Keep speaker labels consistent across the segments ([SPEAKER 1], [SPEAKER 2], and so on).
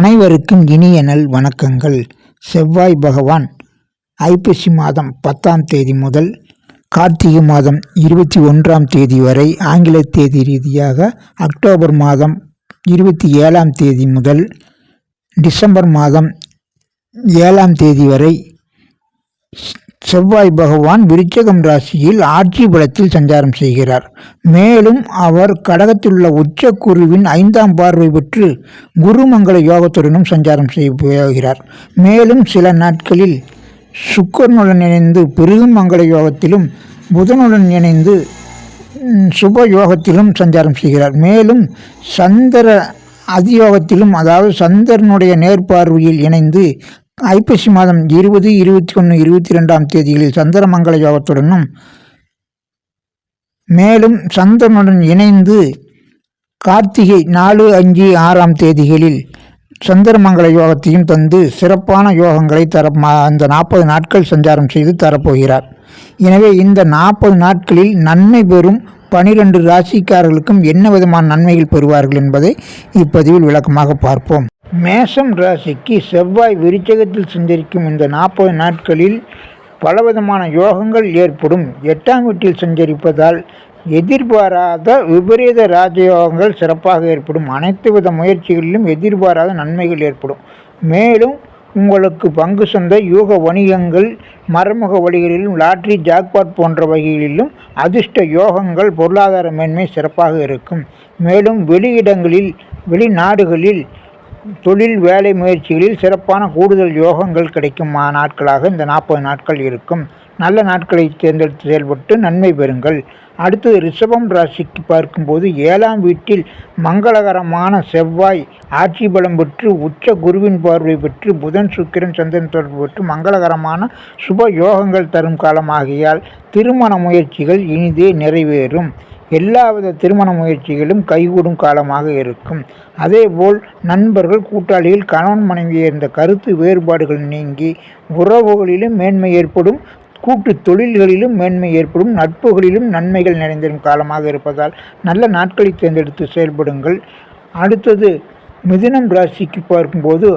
[SPEAKER 1] அனைவருக்கும் இனிய நல் வணக்கங்கள். செவ்வாய் பகவான் ஐப்பசி மாதம் பத்தாம் தேதி முதல் கார்த்திகை மாதம் இருபத்தி ஒன்றாம் தேதி வரை ஆங்கில தேதி ரீதியாக அக்டோபர் மாதம் இருபத்தி ஏழாம் தேதி முதல் டிசம்பர் மாதம் ஏழாம் தேதி வரை செவ்வாய் பகவான் விருச்சகம் ராசியில் ஆட்சி பலத்தில் சஞ்சாரம் செய்கிறார். மேலும் அவர் கடகத்திலுள்ள உச்ச உச்சக்குருவின் ஐந்தாம் பார்வை பெற்று குருமங்கள யோகத்துடனும் சஞ்சாரம் செய்ய போகிறார். மேலும் சில நாட்களில் சுக்கரனுடன் இணைந்து பெருகும் மங்கள யோகத்திலும் புதனுடன் இணைந்து சுப யோகத்திலும் சஞ்சாரம் செய்கிறார். மேலும் சந்திர அதியோகத்திலும் அதாவது சந்திரனுடைய நேர்பார்வையில் இணைந்து ஐப்பசி மாதம் இருபது இருபத்தி ஒன்று இருபத்தி ரெண்டாம் தேதிகளில் சந்திரமங்கல யோகத்துடனும் மேலும் சந்திரனுடன் இணைந்து கார்த்திகை நாலு அஞ்சு ஆறாம் தேதிகளில் சந்திரமங்கல யோகத்தையும் தந்து சிறப்பான யோகங்களை தர அந்த நாற்பது நாட்கள் சஞ்சாரம் செய்து தரப்போகிறார். எனவே இந்த நாற்பது நாட்களில் நன்மை பெறும் பனிரெண்டு ராசிக்காரர்களுக்கும் என்ன விதமான நன்மைகள் பெறுவார்கள் என்பதை இப்பதிவில் விளக்கமாக பார்ப்போம். மேஷம் ராசிக்கு செவ்வாய் விருச்சகத்தில் சஞ்சரிக்கும் இந்த நாற்பது நாட்களில் பலவிதமான யோகங்கள் ஏற்படும். எட்டாம் வீட்டில் சஞ்சரிப்பதால் எதிர்பாராத விபரீத ராஜயோகங்கள் சிறப்பாக ஏற்படும். அனைத்து வித முயற்சிகளிலும் எதிர்பாராத நன்மைகள் ஏற்படும். மேலும் உங்களுக்கு பங்கு சந்தை யூக வணிகங்கள் மறைமுக வழிகளிலும் லாட்ரி ஜாக்பாட் போன்ற வகைகளிலும் அதிர்ஷ்ட யோகங்கள் பொருளாதார மேன்மை சிறப்பாக இருக்கும். மேலும் வெளியிடங்களில் வெளிநாடுகளில் தொழில் வேலை முயற்சிகளில் சிறப்பான கூடுதல் யோகங்கள் கிடைக்கும் மா- நாட்களாக இந்த நாற்பது நாட்கள் இருக்கும். நல்ல நாட்களை தேர்ந்தெடுத்து செயல்பட்டு நன்மை பெறுங்கள். அடுத்தது ரிஷபம் ராசிக்கு பார்க்கும்போது ஏழாம் வீட்டில் மங்களகரமான செவ்வாய் ஆட்சி பலம் பெற்று உச்ச குருவின் பார்வை பெற்று புதன் சுக்கிரன் சந்திரன் தொடர்பு பெற்று மங்களகரமான சுப யோகங்கள் தரும் காலமாகியால் திருமண முயற்சிகள் இனிதே நிறைவேறும். எல்லாவித திருமண முயற்சிகளும் கைகூடும் காலமாக இருக்கும். அதேபோல் நண்பர்கள் கூட்டாளிகள் கணவன் மனைவி இருந்த கருத்து வேறுபாடுகள் நீங்கி உறவுகளிலும் மேன்மை ஏற்படும் கூட்டு தொழில்களிலும் மேன்மை ஏற்படும் நட்புகளிலும் நன்மைகள் நிறைந்திடும் காலமாக இருப்பதால் நல்ல நாட்களை தேர்ந்தெடுத்து செயல்படுங்கள். அடுத்தது மிதுனம் ராசிக்கு பார்க்கும்போது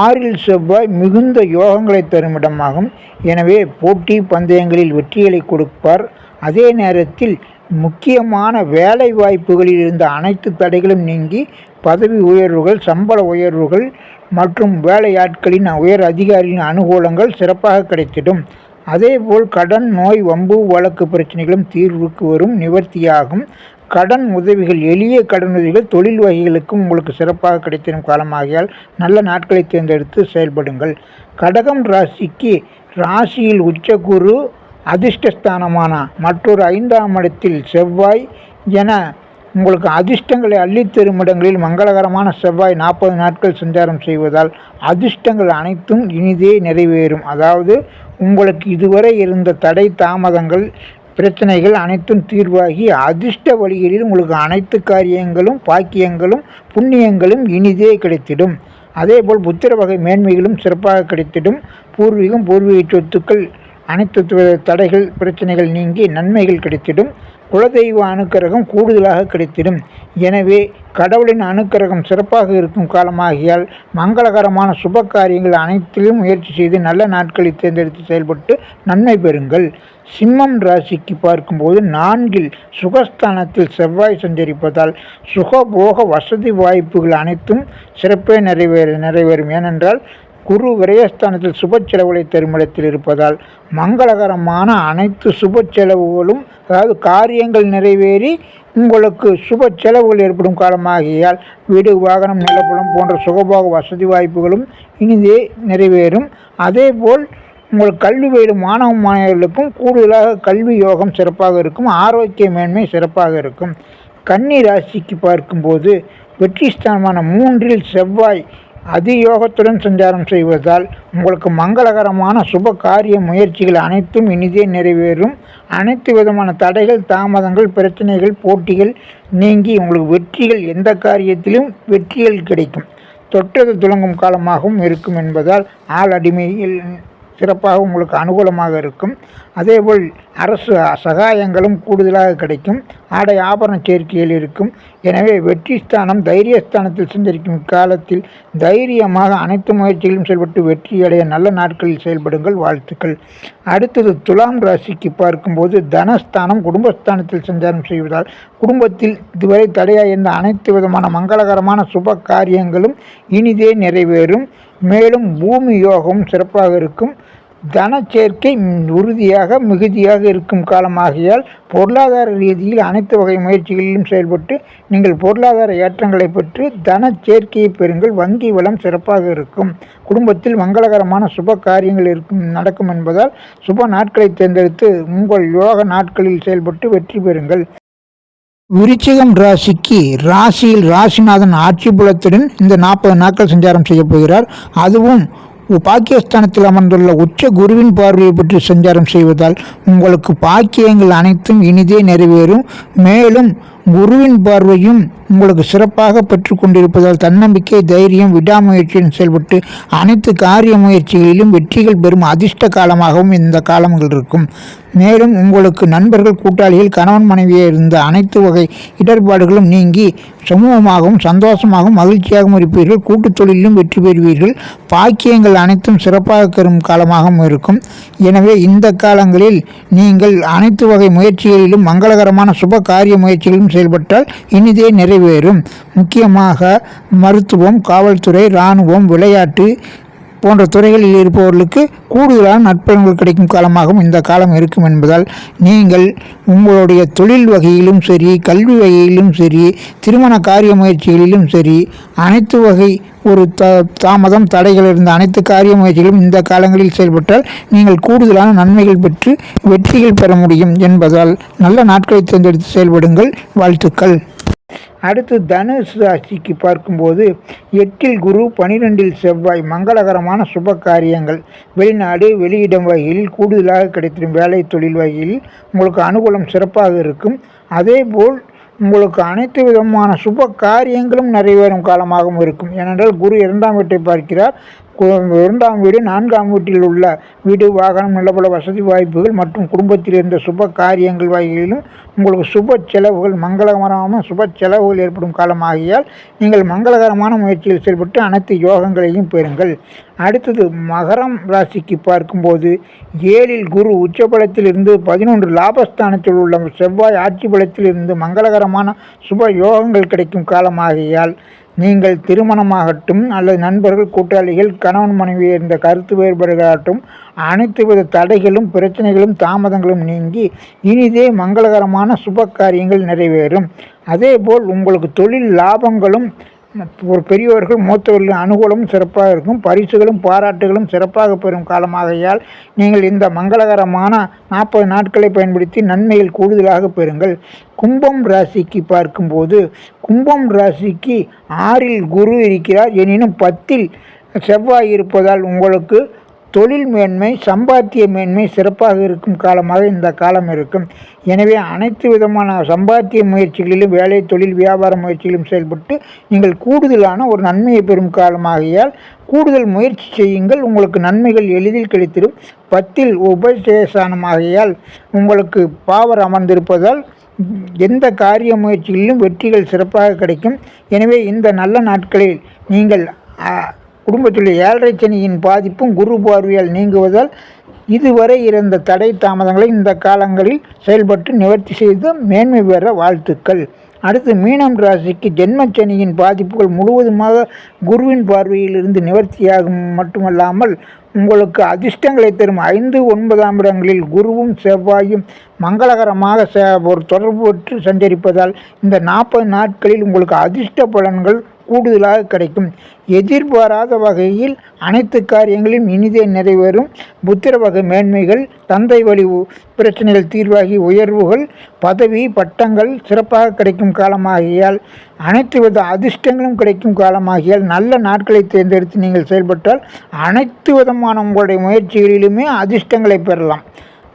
[SPEAKER 1] ஆறில் செவ்வாய் மிகுந்த யோகங்களை தரும் இடமாகும். எனவே போட்டி பந்தயங்களில் வெற்றிகளை கொடுப்பார். அதே நேரத்தில் முக்கியமான வேலை வாய்ப்புகளில் இருந்த அனைத்து தடைகளும் நீங்கி பதவி உயர்வுகள் சம்பள உயர்வுகள் மற்றும் வேலையாட்களின் உயர் அதிகாரியின் அனுகூலங்கள் சிறப்பாக கிடைத்திடும். அதேபோல் கடன் நோய் வம்பு வழக்கு பிரச்சனைகளும் தீர்வுக்கு வரும் நிவர்த்தியாகும். கடன் உதவிகள் எளிய கடன் உதவிகள் தொழில் வகைகளுக்கும் உங்களுக்கு சிறப்பாக கிடைத்திடும் காலமாகியால் நல்ல நாட்களை தேர்ந்தெடுத்து செயல்படுங்கள். கடகம் ராசிக்கு ராசியில் உச்சகுரு அதிர்ஷ்டஸ்தானமான மற்றொரு ஐந்தாம் இடத்தில் செவ்வாய் என உங்களுக்கு அதிர்ஷ்டங்களை அள்ளித்தரும் இடங்களில் மங்களகரமான செவ்வாய் நாற்பது நாட்கள் சஞ்சாரம் செய்வதால் அதிர்ஷ்டங்கள் அனைத்தும் இனிதே நிறைவேறும். அதாவது உங்களுக்கு இதுவரை இருந்த தடை தாமதங்கள் பிரச்சனைகள் அனைத்தும் தீர்வாகி அதிர்ஷ்ட வழிகளில் உங்களுக்கு அனைத்து காரியங்களும் பாக்கியங்களும் புண்ணியங்களும் இனிதே கிடைத்திடும். அதேபோல் புத்திர வகை மேன்மைகளும் சிறப்பாக கிடைத்திடும். பூர்வீகம் பூர்வீக சொத்துக்கள் அனைத்து தடைகள் பிரச்சனைகள் நீங்கி நன்மைகள் கிடைத்திடும். குலதெய்வ அனுக்கிரகம் கூடுதலாக கிடைத்திடும். எனவே கடவுளின் அனுக்கிரகம் சிறப்பாக இருக்கும் காலமாகியால் மங்களகரமான சுப காரியங்கள் அனைத்திலும் முயற்சி செய்து நல்ல நாட்களை தேர்ந்தெடுத்து செயல்பட்டு நன்மை பெறுங்கள். சிம்மம் ராசிக்கு பார்க்கும்போது நான்கில் சுகஸ்தானத்தில் செவ்வாய் சஞ்சரிப்பதால் சுகபோக வசதி வாய்ப்புகள் அனைத்தும் சிறப்பே நிறைவேற நிறைவேறும். ஏனென்றால் குரு விரயஸ்தானத்தில் சுப செலவுகளை தரும் இருப்பதால் மங்களகரமான அனைத்து சுப செலவுகளும் அதாவது காரியங்கள் நிறைவேறி உங்களுக்கு சுப செலவுகள் ஏற்படும் காலமாகியால் வீடு வாகனம் நிலப்புலம் போன்ற சுகபோக வசதி வாய்ப்புகளும் இனிதே நிறைவேறும். அதேபோல் உங்கள் கல்வி பயிலும் மாணவ மாணவர்களுக்கும் கூடுதலாக கல்வி யோகம் சிறப்பாக இருக்கும் ஆரோக்கிய மேன்மை சிறப்பாக இருக்கும். கன்னி ராசிக்கு பார்க்கும்போது வெற்றி ஸ்தானமான மூன்றில் செவ்வாய் அதியோகத்துடன் சஞ்சாரம் செய்வதால் உங்களுக்கு மங்களகரமான சுப காரிய முயற்சிகள் அனைத்தும் இனிதே நிறைவேறும். அனைத்து விதமான தடைகள் தாமதங்கள் பிரச்சனைகள் போட்டிகள் நீங்கி உங்களுக்கு வெற்றிகள் எந்த காரியத்திலும் வெற்றிகள் கிடைக்கும். தொட்டது துலங்கும் காலமாகவும் இருக்கும் என்பதால் ஆள் அடிமையில் சிறப்பாக உங்களுக்கு அனுகூலமாக இருக்கும். அதேபோல் அரசு சகாயங்களும் கூடுதலாக கிடைக்கும். ஆடை ஆபரண சேர்க்கையில் இருக்கும். எனவே வெற்றி ஸ்தானம் தைரியஸ்தானத்தில் சஞ்சரிக்கும் இக்காலத்தில் தைரியமாக அனைத்து முயற்சிகளும் செயல்பட்டு வெற்றியடைய நல்ல நாட்களில் செயல்படுங்கள் வாழ்த்துக்கள். அடுத்தது துலாம் ராசிக்கு பார்க்கும்போது தனஸ்தானம் குடும்பஸ்தானத்தில் சஞ்சாரம் செய்வதால் குடும்பத்தில் இதுவரை தடையாக இருந்த அனைத்து விதமான மங்களகரமான சுப காரியங்களும் இனிதே நிறைவேறும். மேலும் பூமி யோகம் சிறப்பாக இருக்கும். தனச்சேர்க்கை உறுதியாக மிகுதியாக இருக்கும் காலமாகியால் பொருளாதார ரீதியில் அனைத்து வகை முயற்சிகளிலும் செயல்பட்டு நீங்கள் பொருளாதார ஏற்றங்களை பெற்று தனச்சேர்க்கையை பெறுங்கள். வங்கி வளம் சிறப்பாக இருக்கும். குடும்பத்தில் மங்களகரமான சுப காரியங்கள் இருக்கும் நடக்கும் என்பதால் சுப நாட்களை தேர்ந்தெடுத்து உங்கள் யோக நாட்களில் செயல்பட்டு வெற்றி பெறுங்கள். விருச்சிகம் ராசிக்கு ராசியில் ராசிநாதன் ஆட்சி புலத்துடன் இந்த நாற்பது நாட்கள் சஞ்சாரம் செய்ய போகிறார். அதுவும் பாக்கியஸ்தானத்தில் அமர்ந்துள்ள உச்ச குருவின் பார்வையை பற்றி சஞ்சாரம் செய்வதால் உங்களுக்கு பாக்கியங்கள் அனைத்தும் இனிதே நிறைவேறும். மேலும் குருவின் பார்வையும் உங்களுக்கு சிறப்பாக பெற்று கொண்டிருப்பதால் தன்னம்பிக்கை தைரியம் விடாமுயற்சியின் செயல்பட்டு அனைத்து காரிய முயற்சிகளிலும் வெற்றிகள் பெறும் அதிர்ஷ்ட காலமாகவும் இந்த காலங்கள் இருக்கும். மேலும் உங்களுக்கு நண்பர்கள் கூட்டாளிகள் கணவன் மனைவியே இருந்த அனைத்து வகை இடர்பாடுகளும் நீங்கி சமூகமாகவும் சந்தோஷமாகவும் மகிழ்ச்சியாகவும் இருப்பீர்கள். கூட்டுத் தொழிலிலும் வெற்றி பெறுவீர்கள். பாக்கியங்கள் அனைத்தும் சிறப்பாக தரும் காலமாகவும் இருக்கும். எனவே இந்த காலங்களில் நீங்கள் அனைத்து வகை முயற்சிகளிலும் மங்களகரமான சுப காரிய முயற்சிகளிலும் செயல்பட்டால் இனிதே நிறைவேறும். முக்கியமாக மருத்துவம் காவல்துறை இராணுவம் விளையாட்டு போன்ற துறைகளில் இருப்பவர்களுக்கு கூடுதலான நற்பலன்கள் கிடைக்கும் காலமாகவும் இந்த காலம் இருக்கும் என்பதால் நீங்கள் உங்களுடைய தொழில் வகையிலும் சரி கல்வி வகையிலும் சரி திருமண காரிய முயற்சிகளிலும் சரி அனைத்து வகை ஒரு த தாமதம் தடைகள் இருந்த அனைத்து காரிய முயற்சிகளும் இந்த காலங்களில் செயல்பட்டால் நீங்கள் கூடுதலான நன்மைகள் பெற்று வெற்றிகள் பெற முடியும் என்பதால் நல்ல நாட்களை தேர்ந்தெடுத்து செயல்படுங்கள். வாழ்த்துக்கள். அடுத்து தனுசு ராசிக்கு பார்க்கும்போது எட்டில் குரு பனிரெண்டில் செவ்வாய் மங்களகரமான சுப காரியங்கள் வெளிநாடு வெளியிடம் வகையில் கூடுதலாக கிடைத்திடும் வேலை தொழில் வகையில் உங்களுக்கு அனுகூலம் சிறப்பாக இருக்கும். அதேபோல் உங்களுக்கு அனைத்து விதமான சுப காரியங்களும் நிறைவேறும் காலமாகவும் இருக்கும். ஏனென்றால் குரு இரண்டாம் வீட்டை பார்க்கிறார். இரண்டாம் வீடு நான்காம் வீட்டில் உள்ள வீடு வாகனம் நல்லபல வசதி வாய்ப்புகள் மற்றும் குடும்பத்தில் இருந்த சுப காரியங்கள் வகையிலும் உங்களுக்கு சுப செலவுகள் மங்களகரமான சுப செலவுகள் ஏற்படும் காலமாகியால் நீங்கள் மங்களகரமான முயற்சியில் செயல்பட்டு அனைத்து யோகங்களையும் பெறுங்கள். அடுத்தது மகரம் ராசிக்கு பார்க்கும்போது ஏழில் குரு உச்சபலத்தில் இருந்து பதினொன்று லாபஸ்தானத்தில் உள்ள செவ்வாய் ஆட்சி பலத்தில் இருந்து மங்களகரமான சுப யோகங்கள் கிடைக்கும் காலமாகியால் நீங்கள் திருமணமாகட்டும் அல்லது நண்பர்கள் கூட்டாளிகள் கணவன் மனைவி இருந்த கருத்து வேறுபாடுகளாகட்டும் அனைத்து வித தடைகளும் பிரச்சனைகளும் தாமதங்களும் நீங்கி இனிதே மங்களகரமான சுப காரியங்கள் நிறைவேறும். அதேபோல் உங்களுக்கு தொழில் லாபங்களும் ஒரு பெரியவர்கள் மூத்தவர்களின் அனுகூலமும் சிறப்பாக இருக்கும். பரிசுகளும் பாராட்டுகளும் சிறப்பாக பெறும் காலமாகையால் நீங்கள் இந்த மங்களகரமான நாற்பது நாட்களை பயன்படுத்தி நன்மைகள் கூடுதலாக பெறுங்கள். கும்பம் ராசிக்கு பார்க்கும்போது கும்பம் ராசிக்கு ஆறில் குரு இருக்கிறார். எனினும் பத்தில் செவ்வாய் இருப்பதால் உங்களுக்கு தொழில் மேன்மை சம்பாத்திய மேன்மை சிறப்பாக இருக்கும் காலமாக இந்த காலம் இருக்கும். எனவே அனைத்து விதமான சம்பாத்திய முயற்சிகளிலும் வேலை தொழில் வியாபார முயற்சிகளிலும் செயல்பட்டு நீங்கள் கூடுதலான ஒரு நன்மையை பெறும் காலமாகியால் கூடுதல் முயற்சி செய்யுங்கள். உங்களுக்கு நன்மைகள் எளிதில் கிடைத்திடும். பத்தில் உபசேசானமாகியால் உங்களுக்கு பாவர் அமர்ந்திருப்பதால் எந்த காரிய முயற்சிகளிலும் வெற்றிகள் சிறப்பாக கிடைக்கும். எனவே இந்த நல்ல நாட்களில் நீங்கள் குடும்பத்தில் ஏழரை சனியின் பாதிப்பும் குரு பார்வையால் நீங்குவதால் இதுவரை இருந்த தடை தாமதங்களை இந்த காலங்களில் செயல்பட்டு நிவர்த்தி செய்து மேன்மை பெற வாழ்த்துக்கள். அடுத்து மீனம் ராசிக்கு ஜென்மச்சனியின் பாதிப்புகள் முழுவதுமாக குருவின் பார்வையிலிருந்து நிவர்த்தியாகும் மட்டுமல்லாமல் உங்களுக்கு அதிர்ஷ்டங்களை தரும் ஐந்து ஒன்பதாம் இடங்களில் குருவும் செவ்வாயும் மங்களகரமாக ஒரு தொடர்பு பெற்று சஞ்சரிப்பதால் இந்த நாற்பது நாட்களில் உங்களுக்கு அதிர்ஷ்ட பலன்கள் கூடுதலாக கிடைக்கும். எதிர்பாராத வகையில் அனைத்து காரியங்களும் இனிதே நிறைவேறும். புத்திர வகை மேன்மைகள் தந்தை வழி பிரச்சனைகள் தீர்வாகி உயர்வுகள் பதவி பட்டங்கள் சிறப்பாக கிடைக்கும் காலமாகியால் அனைத்து வித அதிர்ஷ்டங்களும் கிடைக்கும் காலமாகியால் நல்ல நாட்களை தேர்ந்தெடுத்து நீங்கள் செயல்பட்டால் அனைத்து விதமான உங்களுடைய முயற்சிகளிலுமே அதிர்ஷ்டங்களை பெறலாம்.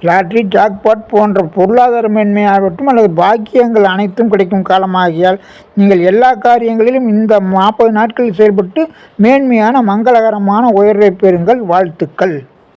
[SPEAKER 1] லாட்ரி ஜாக்பாட் போன்ற பொருளாதார மேன்மையாகட்டும் அல்லது பாக்கியங்கள் அனைத்தும் கிடைக்கும் காலமாகியால் நீங்கள் எல்லா காரியங்களிலும் இந்த நாற்பது நாட்களில் செயல்பட்டு மேன்மையான மங்களகரமான உயர்வை பெறுங்கள். வாழ்த்துக்கள்.